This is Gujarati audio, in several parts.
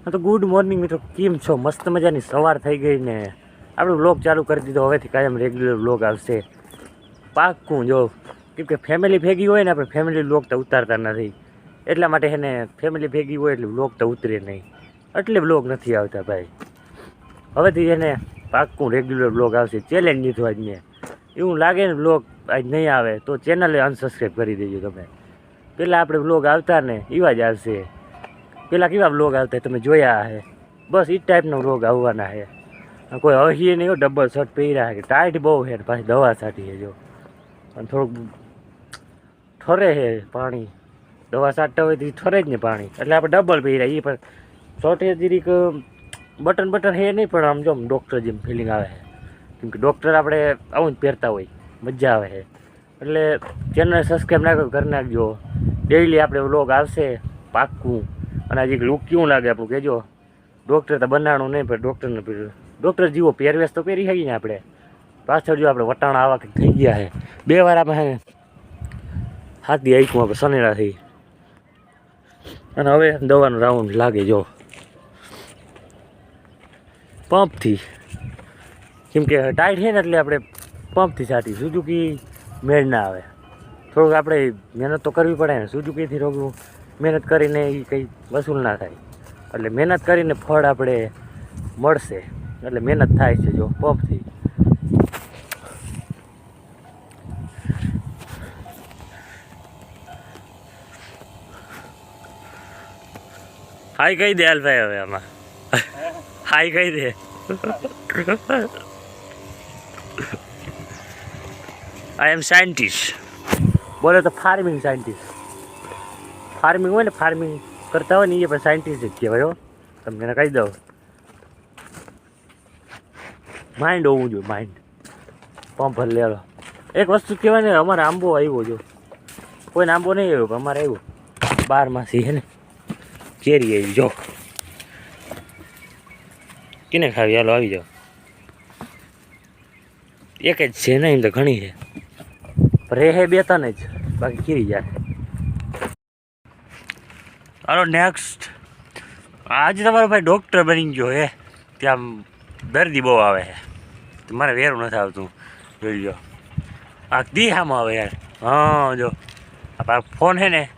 હા, તો ગુડ મોર્નિંગ મિત્રો, કેમ છો? મસ્ત મજાની સવાર થઈ ગઈ ને. આપણે બ્લોગ ચાલુ કરી દીધો, હવેથી કાયમ રેગ્યુલર બ્લોગ આવશે. પાક્કું, જો, કેમ કે ફેમિલી ભેગી હોય ને, આપણે ફેમિલી બ્લોગ તો ઉતારતા નથી. એટલા માટે એને ફેમિલી ભેગી હોય એટલે બ્લોગ તો ઉતરે નહીં. એટલે બ્લોગ નથી આવતા ભાઈ. હવેથી એને પાક્કું રેગ્યુલર બ્લોગ આવશે. ચેલેન્જ લીધું આજ મેં. એવું લાગે ને બ્લોગ આજ નહીં આવે, તો ચેનલે અનસબસ્ક્રાઈબ કરી દેજો તમે. પહેલાં આપણે બ્લોગ આવતા ને, એવા જ આવશે. પહેલાં કેવા બ્લોગ આવતા તમે જોયા હે? બસ એ જ ટાઈપનો બ્લોગ આવવાના છે કોઈ અહીએ નહીં ડબલ શર્ટ પહેર્યા છે ટાઈટ બહુ છે ને પાછી દવા છાંટી છે જો. અને થોડુંક ઠરે છે પાણી. દવા છાંટતા હોય તો ઈ ઠરે જ ને પાણી. એટલે આપણે ડબલ પહેર્યા એ પણ શર્ટ એ જરીક બટન બટન હે નહીં પણ આમ જો ડૉક્ટર જેમ ફિલિંગ આવે છે કેમ કે ડૉક્ટર આપણે આવું જ પહેરતા હોય. મજા આવે છે એટલે ચેનલ સબસ્ક્રાઈબ ના કરો કરી નાખજો. ડેઈલી આપણે વ્લોગ આવશે પાક્કું. અને આજે લુક કેવું લાગે આપણું? કહેજો. ડૉક્ટર તો બનાવવાનું નહીં, પણ ડૉક્ટરને ડૉક્ટર જીવો પહેરવેશ તો પહેરી શકીએ ને આપણે. પાછળ જો આપણે વટાણા આવા થઈ ગયા છે. બે વાર આપણે હાથી આઈકું આપણે સનેડા થઈ. અને હવે દવાનો રાઉન્ડ લાગે, જો. પંપથી. કેમ કે ટાઈટ છે ને એટલે આપણે પંપથી છાંટી. સુઝુકી મેળ ના આવે. થોડુંક આપણે મહેનત તો કરવી પડે ને. સુઝુકીથી થોડું મહેનત કરીને એ કંઈ વસૂલ ના થાય. એટલે મહેનત કરીને ફળ આપણે મળશે. એટલે મહેનત થાય છે જો, પંપથી. હાઈ કહી દે હાલભાઈ હવે આમાં. હાઈ કહી દે. આઈ એમ સાયન્ટિસ્ટ બોલે તો ફાર્મિંગ સાયન્ટિસ્ટ ફાર્મિંગ હોય ને ફાર્મિંગ કરતા હોય ને એ પણ સાયન્ટિસ્ટ કહેવાય, હો. તમને એને કહી દઉં. માઇન્ડ હોવું જોઈએ માઇન્ડ પંપ લેલો. એક વસ્તુ કહેવાય ને, અમારે આંબો આવ્યો જો. કોઈને આંબો નહીં આવ્યો, પણ અમારે આવ્યો. બારમાંથી હે ને, કેરી આવી, જો. કિને ખાવી? હાલો, આવી જાઓ. એક જ છે ને, એમ તો ઘણી છે. રહે બે ત્રણ જ, બાકી કીરી જાય. હાલો નેક્સ્ટ આજે તમારો ભાઈ ડૉક્ટર બની ગયો હે. ત્યાં દર્દી બહુ આવે છે મારે વેરું નથી આવતું. જોઈ લો આ દી હામાં આવે યાર. હા, જો. આ ફોન છે ને,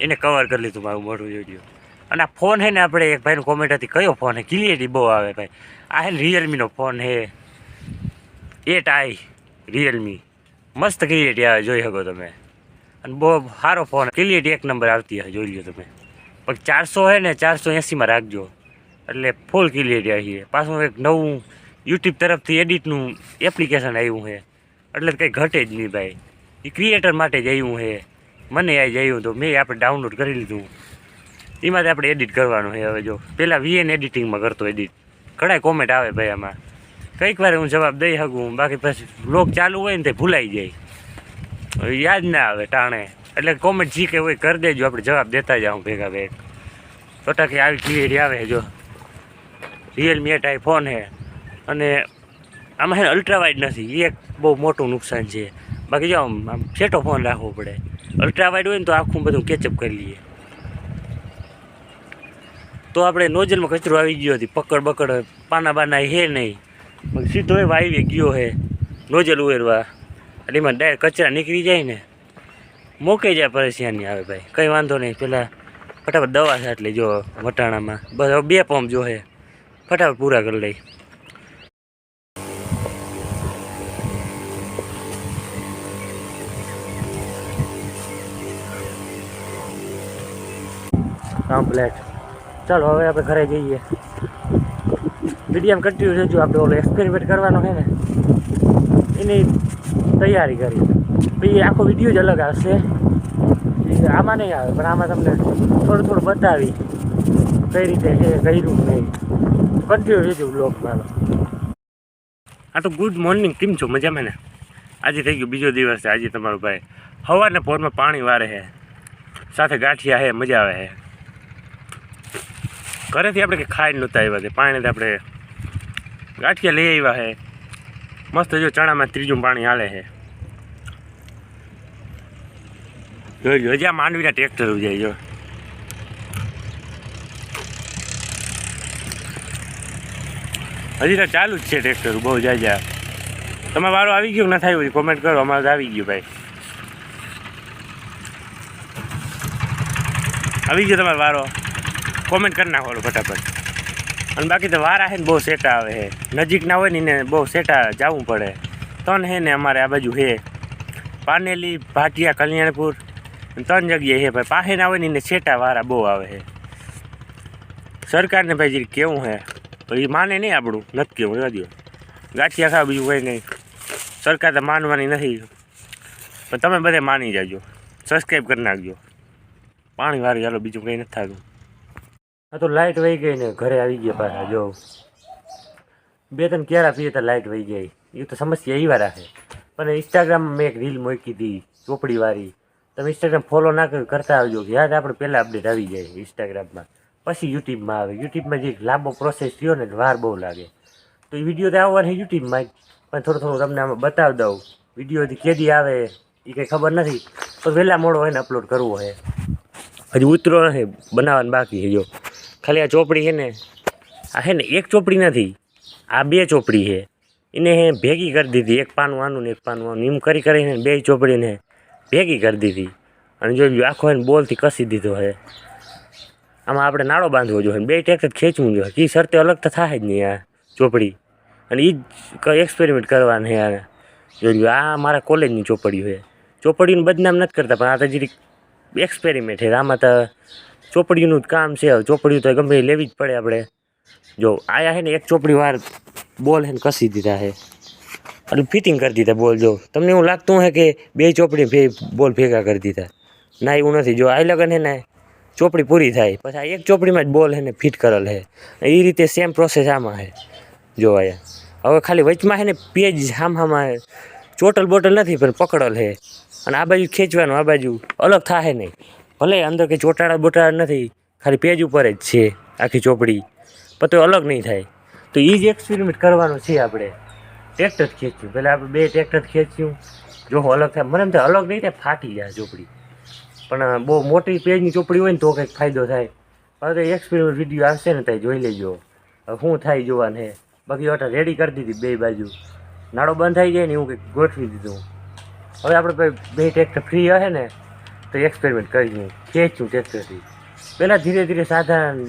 એને કવર કરી લીધું મારું મોઢું, જોઈ લો અને આ ફોન છે ને, આપણે એક ભાઈનું કોમેન્ટ હતી. કયો ફોન છે ક્લિયરિટી બહુ આવે ભાઈ. આ છે રિયલમીનો ફોન છે એટ આઈ રિયલમી મસ્ત ક્લિયરિટી આવે, જોઈ શકો તમે. અને બહુ સારો ફોન ક્લિયરિટી એક નંબર આવતી હશે, જોઈ લો તમે. પણ ચારસો છે ને, ચારસો એંસીમાં રાખજો. એટલે ફૂલ ક્લિયરિટી આવી છે પાછું એક નવું યુટ્યુબ તરફથી એડિટનું એપ્લિકેશન આવ્યું છે એટલે કંઈ ઘટે જ નહીં ભાઈ. એ ક્રિએટર માટે જ આવ્યું છે મને આ આવ્યું તો મેં આપણે ડાઉનલોડ કરી લીધું. એમાંથી આપણે એડિટ કરવાનું છે હવે જો. પહેલાં વીએન એડિટિંગમાં કરતો એડિટ ઘણા કોમેન્ટ આવે ભાઈ આમાં. કંઈક વાર હું જવાબ દઈ શકું, બાકી પછી બ્લોગ ચાલુ હોય ને તે ભૂલાઈ જાય. યાદ ના આવે ટાણે. એટલે કોમેન્ટ જી કે હોય કરી દેજો, આપણે જવાબ દેતા જાઉં ભેગા ભેગ. ટોટાકી આવી ક્લિયર આવે જો. રિયલમી એટ આઈ ફોન છે. અને આમાં ને અલ્ટ્રા વાઇડ નથી એક બહુ મોટું નુકસાન છે. બાકી જો આમ છેટો ફોન રાખવો પડે. અલ્ટ્રા વાઇડ હોય ને તો આખું બધું કેચઅપ કરી લઈએ. તો આપણે નોઝલમાં કચરો આવી ગયો હતી પકડ બકડ પાના બાના હે નહીં. સીધો એ વાવી ગયો હે નોઝલ ઉએરવા એટલે એમાં ડાયરેક્ટ કચરા નીકળી જાય ને, મૂકી જાય પરેશાની આવે ભાઈ? કંઈ વાંધો નહીં. પેલા ફટાફટ દવા છાંટ જો વટાણામાં. બસ હવે બે પંપ જો હે ફટાફટ પૂરા કરી લઈ. કમ્પ્લેટ ચાલો, હવે આપણે ઘરે જઈએ. મીડિયમ કન્ટિન્યુ રહેજો. આપણે ઓલો એક્સપેરિમેન્ટ કરવાનો છે ને. એની તૈયારી કરી. પછી આખો વીડિયો જ અલગ આવશે. આમાં નહીં આવે, પણ આમાં તમને થોડું થોડું બતાવી કઈ રીતે છે, કર્યું નહીં. કન્ટિન્યુ રહેજો મારો આ તો ગુડ મોર્નિંગ કેમ છો? મજામાં ને? આજે થઈ ગયો બીજો દિવસ છે, આજે તમારો ભાઈ સવારને પોરમાં પાણી વારે છે. સાથે ગાંઠિયા છે, મજા આવે છે. ઘરેથી આપણે કે ખાઈ નહોતા આવ્યા છે, પાણીથી આપણે ગાંઠિયા લઈ આવ્યા છે. મસ્ત જો ચણામાં ત્રીજું પાણી હાલે છે. જોઈ લો જ્યાં માંડવીના ટ્રેક્ટર ઉજાય જો. હજી તો ચાલુ જ છે ટ્રેક્ટર બહુ જાજા. તમે વારો આવી ગયો ના થાય કોમેન્ટ કરો, અમારે આવી ગયું ભાઈ. આવી ગયો તમારો વારો. કોમેન્ટ કરી નાખો ફટાફટ. અને બાકી તો વારા છે ને બહુ સેટા આવે છે નજીક ના હોય ને એને બહુ સેટા જવું પડે. ત્રણ હે ને અમારે આ બાજુ હે. પાનેલી, ભાટિયા, કલ્યાણપુર ત્રણ જગ્યાએ હે ભાઈ. પાસે ના હોય ને સેટા વારા બહુ આવે છે સરકારને ભાઈ જે કેવું હે એ માને નહીં આપણું. નથી કેવું રહેવા ગાંઠિયા ખા બીજું કંઈ નહીં. સરકાર તો માનવાની નથી. પણ તમે બધે માની જાજો. સબસ્ક્રાઈબ કરી નાખજો. પાણી વાળી ચાલો બીજું કંઈ નથી થતું. હા તો લાઇટ વહી ગઈ ને ઘરે આવી ગયા પાછા, જો. બે ત્રણ ક્યારા પીએ તો લાઇટ વહી ગઈ એ તો સમસ્યા એવા રાખે. પણ ઇન્સ્ટાગ્રામમાં મેં એક રીલ મૂકી હતી ચોપડીવાળી. તમે ઇન્સ્ટાગ્રામ ફોલો ના કર- કરતા આવજો. યાદ આપણે પહેલાં અપડેટ આવી જાય ઇન્સ્ટાગ્રામમાં પછી યુટ્યુબમાં આવે. યુટ્યુબમાં જે લાંબો પ્રોસેસ થયો ને, વાર બહુ લાગે. તો એ વીડિયો તો આવવાની યુટ્યુબમાં પણ થોડું થોડું તમને આમાં બતાવી દઉં. વિડીયોથી કેદી આવે એ કંઈ ખબર નથી. તો વહેલા મોડો હોય ને અપલોડ કરવો હોય હજી ઉતરો નથી બનાવવાનું બાકી છે જો. ખાલી આ ચોપડી છે ને, આ છે ને એક ચોપડી નથી, આ બે ચોપડી છે. એને ભેગી કરી દીધી, એક પાનું આનું ને એક પાનું આનું. એમ કરી કરીને બે ચોપડીને ભેગી કરી દીધી. અને જો આખો એને બોલથી કસી દીધો છે આમાં આપણે નાળો બાંધવો જોઈએ બે ટેક્ટર ખેંચવું જોઈએ. કે શરતે અલગ તો થાય જ નહીં આ ચોપડી. અને એ જ એક્સપેરિમેન્ટ કરવાની આ. જોયું આ મારા કોલેજની ચોપડી હોય ચોપડીનું બદનામ નથી કરતા, પણ આ તો જે એક્સપેરિમેન્ટ છે આમાં તો ચોપડીનું જ કામ છે. હવે ચોપડીઓ તો ગમે લેવી જ પડે આપણે. જો, આયા છે ને એક ચોપડી વાર બોલ હે કસી દીધા છે એટલે ફિટિંગ કરી દીધા બોલ, જો. તમને એવું લાગતું હે કે બે ચોપડી બોલ ભેગા કરી દીધા. ના, એવું નથી. જો, આ લગન હે ને, ચોપડી પૂરી થાય. પછી એક ચોપડીમાં જ બોલ હે ને ફિટ કરેલ હે. એ રીતે સેમ પ્રોસેસ આમાં છે જો, આયા. હવે ખાલી વચમાં છે ને પેજ હામ હામાં ચોટલ બોટલ નથી, પણ પકડેલ હે. અને આ બાજુ ખેંચવાનું, આ બાજુ. અલગ થાય નહીં. ભલે અંદર કંઈ ચોટાડા બોટાડા નથી, ખાલી પેજ ઉપર જ છે આખી ચોપડી. પણ તો અલગ નહીં થાય. તો એ જ એક્સપેરિમેન્ટ કરવાનું છે આપણે. ટ્રેક્ટર જ ખેંચ્યું. પહેલાં આપણે બે ટ્રેક્ટર ખેંચ્યું. જો અલગ થાય. મને એમ થાય અલગ નહીં થાય, ફાટી જાય ચોપડી. પણ બહુ મોટી પેજની ચોપડી હોય ને તો કંઈક ફાયદો થાય. હવે તો એક્સપેરિમેન્ટ વીડિયો આવશે ને ત્યાં જોઈ લેજો. શું થાય જોવાનું હે. બાકી ઓટા રેડી કરી દીધી બે બાજુ. નાળો બંધ થઈ જાય ને એવું કંઈક ગોઠવી દીધું. હવે આપણે કંઈ બે ટ્રેક્ટર ફ્રી હશે ને તો એક્સપેરિમેન્ટ કરીશું ખેંચ્યું ટ્રેક્ટરથી પહેલાં ધીરે ધીરે સાધારણ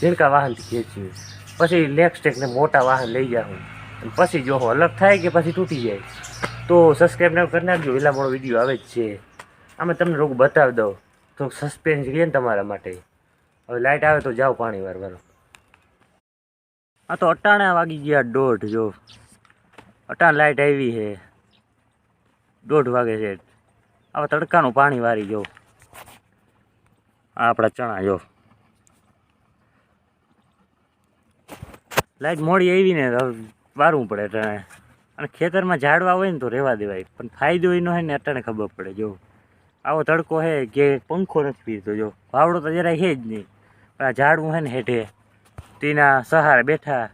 ઝીણકા વાહનથી ખેંચ્યું. પછી નેક્સ્ટ ટ્રેકને મોટા વાહન લઈ જાઉં અને પછી જો અલગ થાય કે પછી તૂટી જાય. તો સબસ્ક્રાઈબ ના કરી નાખજો. એટલા મોડો વીડિયો આવે જ છે. આમાં તમને રોગ બતાવી દઉં. તો સસ્પેન્સ રહે ને તમારા માટે. હવે લાઇટ આવે તો જાઓ પાણી વાર આ તો અટાણા વાગી ગયા દોઢ, જો. અટાણ લાઇટ આવી છે. દોઢ વાગે છે. હવે તડકાનું પાણી વારી જો આપણા ચણા જો. લાઈટ મોડી આવી ને વારવું પડે અટાણે અને ખેતરમાં ઝાડવા હોય ને તો રહેવા દેવાય. પણ ફાયદો એનો હોય ને અટાણે ખબર પડે જો. આવો તડકો છે કે પંખો નથી પીરતો જો. વાવડો તો જરાય છે જ નહીં. પણ આ ઝાડવું છે ને હેઠે. તેના સહારે બેઠા.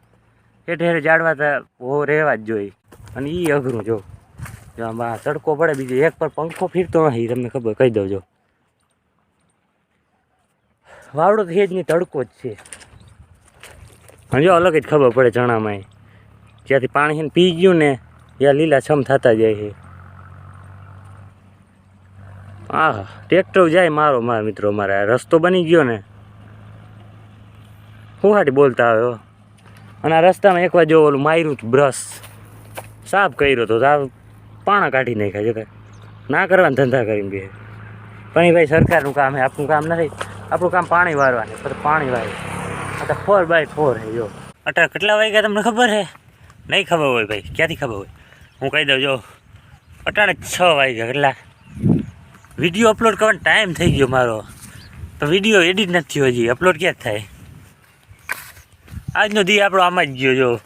હેઠે હેઠે ઝાડવા તો રહેવા જ જોઈએ. અને એ અઘરું જો. આમાં તડકો પડે, બીજો એક પર પંખો ફીરતો નથી, તમને ખબર, કહી દઉં જો વાવડો તો જ નહીં, તડકો જ છે. જો અલગ જ ખબર પડે ચણામાં જ્યાંથી પાણી છે પી ગયું ને, ત્યાં લીલાછમ થતા જાય છે. હા ટ્રેક્ટર જાય મારો, મારા મિત્રો, મારે રસ્તો બની ગયો ને. હું હાટી બોલતા આવ્યો. અને આ રસ્તામાં એકવાર જો ઓલું માર્યું હતું બ્રશ. સાફ કર્યો તો આ પાણા કાઢી નાખ્યા છે ના કરવાના ધંધા કરીને બે. પણ એ ભાઈ સરકારનું કામ છે આપણું કામ નથી. આપણું કામ પાણી વારવાનું પછી પાણી વારે. આ ફોર બાય ફોર છે, જો. અટાર કેટલા વાગ્યા તમને ખબર છે? નહીં ખબર હોય ભાઈ, ક્યાંથી ખબર હોય? હું કહી દઉં, જો. અટાણે છ વાગ્યા કેટલા? વીડિયો અપલોડ કરવાનો ટાઈમ થઈ ગયો મારો. તો વીડિયો એડિટ નથી થયો હજી. અપલોડ ક્યાં થાય? આજનો દી આપણો આમાં જ ગયો, જો.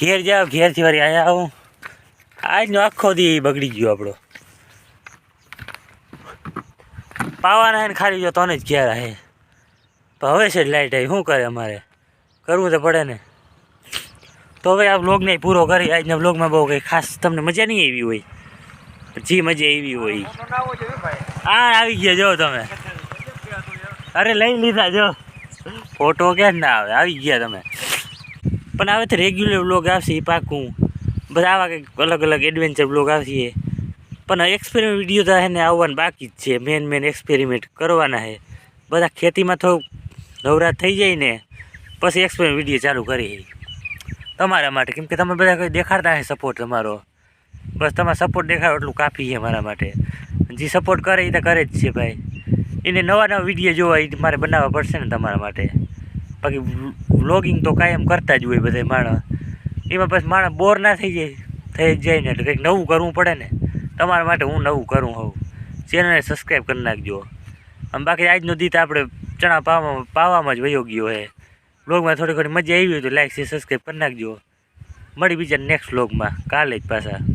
ઘેર જાઓ, ઘેરથી વારી આવ્યા આવું. આજનો આખો દી બગડી ગયો આપણો. પાવાના ને ખાલી જો તને જ ઘેર હે. હવે છે લાઈટ આવી. શું કરે અમારે? કરવું તો પડે ને. તો હવે આ બ્લોગને પૂરો કરી. આજના બ્લોગમાં બહુ કંઈ ખાસ તમને મજા નહીં આવી હોય. જી મજા આવી હોય. હા, આવી ગયા. જો તમે. અરે લઈ લીધા, જો. ફોટો ક્યાં ના આવે. આવી ગયા તમે. પણ હવે તો રેગ્યુલર વ્લોગ આવશે એ પાકું. બધા આવા કંઈક અલગ અલગ એડવેન્ચર બ્લોગ આવશે. પણ એક્સપેરિમેન્ટ વીડિયો તો એને આવવાનું બાકી જ છે. મેન મેન એક્સપેરિમેન્ટ કરવાના છે બધા ખેતીમાં થોડુંક નવરાત થઈ જાય ને, પછી એક્સપેરિમેન્ટ વીડિયો ચાલુ કરી તમારા માટે, કેમ કે તમે બધા કંઈ દેખાડતા હે સપોર્ટ તમારો. બસ તમારે સપોર્ટ દેખાડો એટલું કાફી છે મારા માટે. જે સપોર્ટ કરે એ તો કરે જ છે ભાઈ. એને નવા નવા વીડિયો જોવા એ મારે બનાવવા પડશે ને તમારા માટે. બાકી વ્લોગિંગ તો કાયમ કરતા જ હોય બધા માણસ. એમાં પછી માણસ બોર ના થઈ જાય થઈ જાય ને એટલે કંઈક નવું કરવું પડે ને. તમારા માટે હું નવું કરું હોઉં. ચેનલને સબસ્ક્રાઈબ કરી નાખજો. આમ બાકી આજનો દીત આપણે ચણા પાવામાં પાવામાં જ વયો ગયો હે. બ્લોગમાં થોડી ઘણી મજા આવી હોય તો લાઈક છે સબસ્ક્રાઈબ કરી નાખજો. મળી બીજા નેક્સ્ટ બ્લોગમાં કાલે જ પાછા.